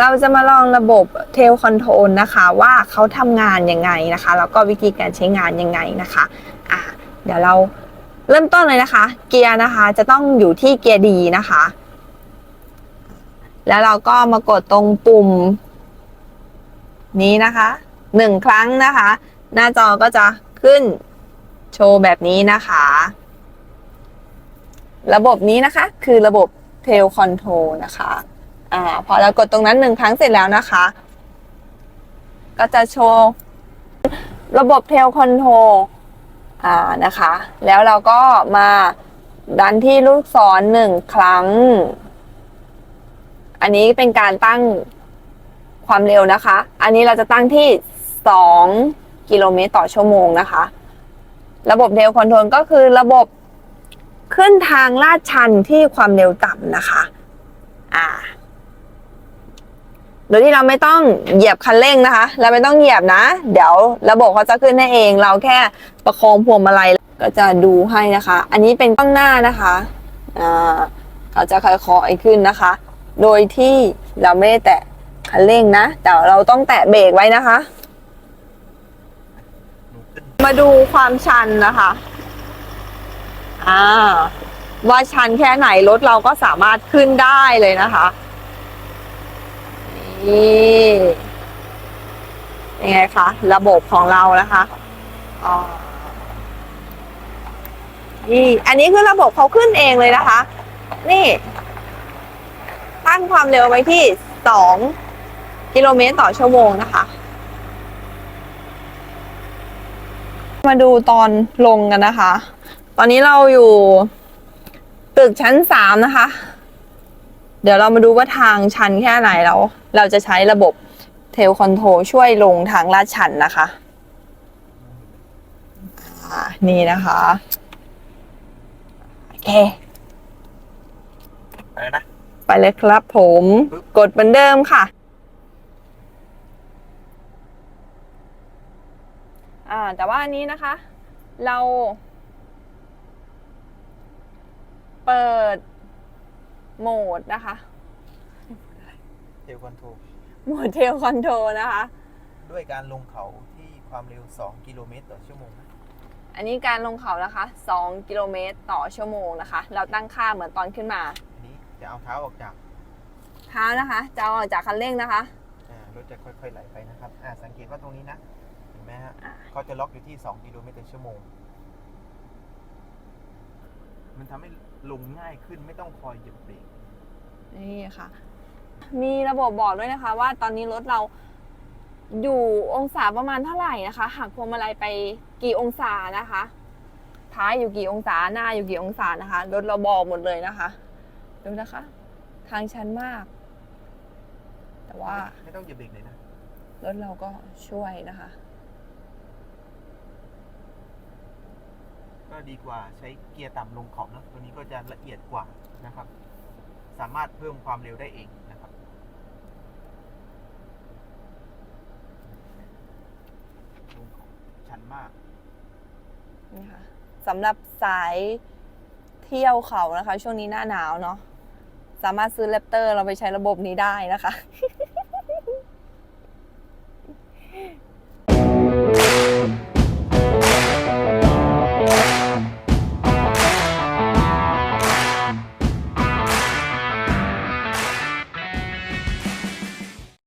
เราจะมาลองระบบเทลคอนโทรลนะคะว่าเขาทำงานยังไงนะคะ แล้วก็วิธีการใช้งานยังไงนะคะอะเดี๋ยวเราเริ่มต้นเลยนะคะ เกียร์นะคะจะต้องอยู่ที่เกียร์ดีนะคะ แล้วเราก็มากดตรงปุ่ม นี้นะคะหนึ่งครั้งนะคะ หน้าจอก็จะขึ้นโชว์แบบนี้นะคะ ระบบนี้นะคะคือระบบ Tail Control นะคะ อ่าพอเรากดตรงนั้นหนึ่งครั้งเสร็จแล้วนะคะ ก็จะโชว์ระบบ Tail Control อ่านะคะ แล้วเราก็มาดันที่ลูกศรหนึ่งครั้ง อันนี้เป็นการตั้งความเร็วนะคะ อันนี้เราจะตั้งที่ 2 กิโลเมตรต่อชั่วโมงนะคะ ระบบเทลคอนโทรลก็คือระบบขึ้นทางลาดชันที่ความเร็วต่ำนะคะ อ่า โดยที่เราไม่ต้องเหยียบคันเร่งนะคะ เราไม่ต้องเหยียบนะ เดี๋ยวระบบเขาจะขึ้นให้เอง เราแค่ประคองพวงมาลัยก็จะดูให้นะคะ อันนี้เป็นกล้องหน้านะคะอ่าเขาจะค่อยๆขึ้นนะคะ โดยที่เราไม่ได้แตะคันเร่งนะ แต่เราต้องแตะเบรกไว้นะคะ มาดูความชันนะคะอ่าว่าชันแค่ไหนรถเราก็สามารถขึ้นได้เลยนะคะ นี่ยังไงคะ ระบบของเรานะคะอ๋อนี่ อันนี้คือระบบเขาขึ้นเองเลยนะคะ นี่ ตั้งความเร็วไว้ที่สองกิโลเมตรต่อชั่วโมงนะคะ มาดูตอนลงกันนะคะ ตอนนี้เราอยู่ตึกชั้นสามนะคะ เดี๋ยวเรามาดูว่าทางชันแค่ไหนแล้ว เราจะใช้ระบบเทลคอนโทรช่วยลงทางลาดชันนะคะอ่านี่นะคะโอเคอะไรนะไปเลยครับผมปึ๊บกดเหมือนเดิมค่ะอ่าแต่ว่าอันนี้นะคะ เรา เปิด โหมดนะคะเทลคอนโทรลโหมดเทลคอนโทรนะคะ ด้วยการลงเขาที่ความเร็ว 2 กิโลเมตรต่อชั่วโมงนะอันนี้การลงเขานะคะ 2 กิโลเมตรต่อชั่วโมงนะคะ เราตั้งค่าเหมือนตอนขึ้นมาอันนี้จะเอาเท้าออกจากเท้านะคะ จะเอาออกจากคันเร่งนะคะ อ่ารถจะค่อยๆไหลไปนะครับอ่าสังเกตว่าตรงนี้นะเห็นไหมฮะอ่า เขาจะล็อกอยู่ที่ 2 กิโลเมตรต่อชั่วโมง มันทำให้ ลงง่ายขึ้นไม่ต้องคอยเหยียบเบรกนี่ค่ะ มีระบบบอกด้วยนะคะ ว่าตอนนี้รถเราอยู่องศาประมาณเท่าไหร่นะคะหักพวงมาลัยไปกี่องศานะคะ ท้ายอยู่กี่องศาหน้าอยู่กี่องศานะคะรถเราบอกหมดเลยนะคะดูนะคะ ทางชันมาก แต่ว่าไม่ต้องเหยียบเบรกเลยนะรถเราก็ช่วยนะคะ ดีกว่าใช้เกียร์ต่ำลงขอบนะตัวนี้ก็จะละเอียดกว่านะครับ สามารถเพิ่มความเร็วได้เองนะครับ ลงขอบชันมาก นี่ค่ะสำหรับสายเที่ยวเขานะคะ ช่วงนี้หน้าหนาวเนาะสามารถซื้อเลปเตอร์เราไปใช้ระบบนี้ได้นะคะ